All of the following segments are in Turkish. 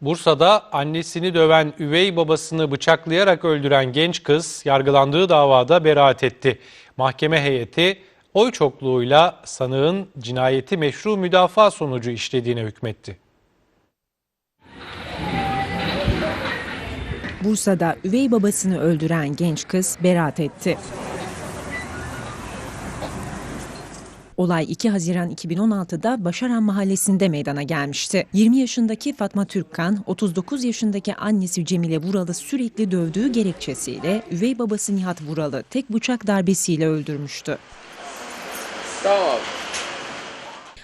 Bursa'da annesini döven üvey babasını bıçaklayarak öldüren genç kız yargılandığı davada beraat etti. Mahkeme heyeti oy çokluğuyla sanığın cinayeti meşru müdafaa sonucu işlediğine hükmetti. Bursa'da üvey babasını öldüren genç kız beraat etti. Olay 2 Haziran 2016'da Başaran Mahallesi'nde meydana gelmişti. 20 yaşındaki Fatma Türkkan, 39 yaşındaki annesi Cemile Vural'ı sürekli dövdüğü gerekçesiyle üvey babası Nihat Vural'ı tek bıçak darbesiyle öldürmüştü.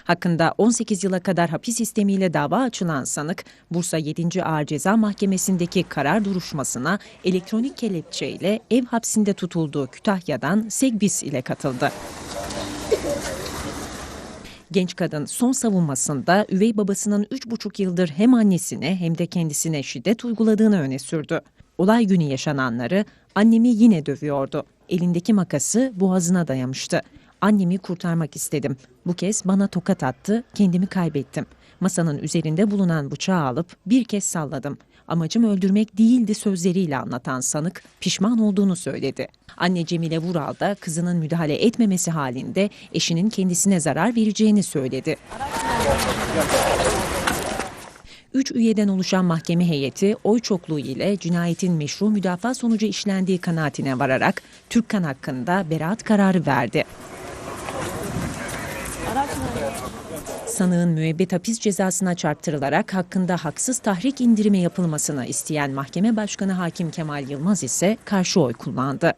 Hakkında 18 yıla kadar hapis istemiyle dava açılan sanık, Bursa 7. Ağır Ceza Mahkemesi'ndeki karar duruşmasına elektronik kelepçeyle ev hapsinde tutulduğu Kütahya'dan Segbis ile katıldı. Genç kadın son savunmasında üvey babasının 3,5 yıldır hem annesine hem de kendisine şiddet uyguladığını öne sürdü. Olay günü yaşananları annemi yine dövüyordu. Elindeki makası boğazına dayamıştı. Annemi kurtarmak istedim. Bu kez bana tokat attı, kendimi kaybettim. Masanın üzerinde bulunan bıçağı alıp bir kez salladım. Amacım öldürmek değildi sözleriyle anlatan sanık pişman olduğunu söyledi. Anne Cemile Vural da kızının müdahale etmemesi halinde eşinin kendisine zarar vereceğini söyledi. Üç üyeden oluşan mahkeme heyeti oy çokluğu ile cinayetin meşru müdafaa sonucu işlendiği kanaatine vararak Türkkan hakkında beraat kararı verdi. Sanığın müebbet hapis cezasına çarptırılarak hakkında haksız tahrik indirimi yapılmasını isteyen Mahkeme Başkanı Hakim Kemal Yılmaz ise karşı oy kullandı.